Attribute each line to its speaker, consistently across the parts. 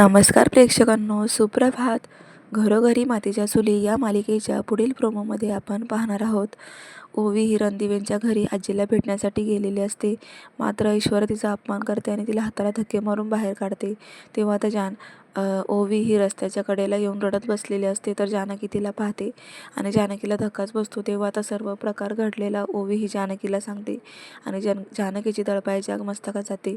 Speaker 1: नमस्कार प्रेक्षकांनो सुप्रभात. घरोघरी मातीच्या चुली या मालिकेच्या पुढील प्रोमोमध्ये आपण पाहणार आहोत. ओवी ही रणदिवेंच्या घरी आजीला भेटण्यासाठी गेलेली असते. मात्र ईश्वर तिचा अपमान करते आणि तिला हाताला धक्के मारून बाहेर काढते. तेव्हा तर जान ओवी ही रस्त्याच्या कडेला येऊन रडत बसलेली असते तर जानकी तिला पाहते. आणि जानकीला धक्काच बसतो. तेव्हा आता सर्व प्रकार घडलेला ओवी ही जानकीला सांगते. आणि जन जानकीची तळपायाची आग मस्तकात जाते.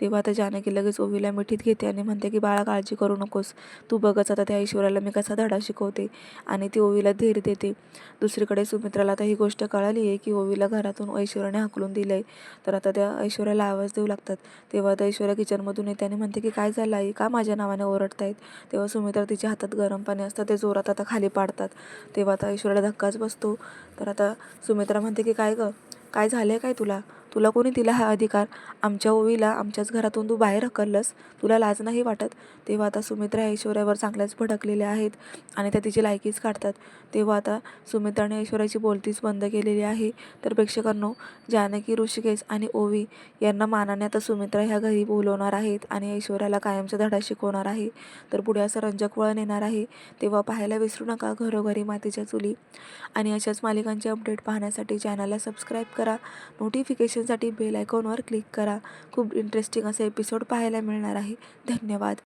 Speaker 1: तेव्हा आता जानकी लगेच ओवीला मिठीत घेते आणि म्हणते की बाळा काळजी करू नकोस. तू बघच आता त्या ईश्वराला मी कसा धडा शिकवते. आणि ती ओवीला धीर देते. दुसरीकडे सुमित्राला आता ही गोष्ट कळाली आहे की ओवीला घरातून ऐश्वर्याने हाकलून दिलं आहे तर आता त्या ऐश्वर्याला आवाज देऊ लागतात. तेव्हा त्या ऐश्वर्या किचनमधून येते आणि म्हणते की काय झालं आहे का माझ्या नावाने ओरडतायत? तेव्हा सुमित्रा तिच्या हातात गरम पाणी असतं ते जोरात आता खाली पाडतात. तेव्हा आता ऐश्वर्याला धक्काच बसतो. तर आता सुमित्रा म्हणते की काय गं? काय झालं आहे काय तुला? तुला कोणी दिला हा अधिकार? आमच्या ओवीला आमच्याच घरातून तू बाहेर हकललंस? तुला लाज नाही वाटत? तेव्हा आता सुमित्रा ऐश्वर्यावर चांगल्याच भडकलेल्या आहेत आणि त्या तिची लायकीच काढतात. तेव्हा आता सुमित्राने ऐश्वर्याची बोलतीच बंद केलेली आहे. तर प्रेक्षकांनो जानकी ऋषिकेश आणि ओवी यांना मानाने आता सुमित्रा ह्या घरी बोलवणार आहेत आणि ऐश्वर्याला कायमचा धडा शिकवणार आहे. तर पुढे असं रंजक वळण येणार आहे. तेव्हा पाहायला विसरू नका घरोघरी मातीच्या चुली. आणि अशाच मालिकांचे अपडेट पाहण्यासाठी चॅनलला सबस्क्राईब करा. नोटिफिकेशन नोटिफिकेशनसाठी बेल आयकॉनवर क्लिक करा. खूप इंटरेस्टिंग असे एपिसोड पाहायला मिळणार आहे. धन्यवाद.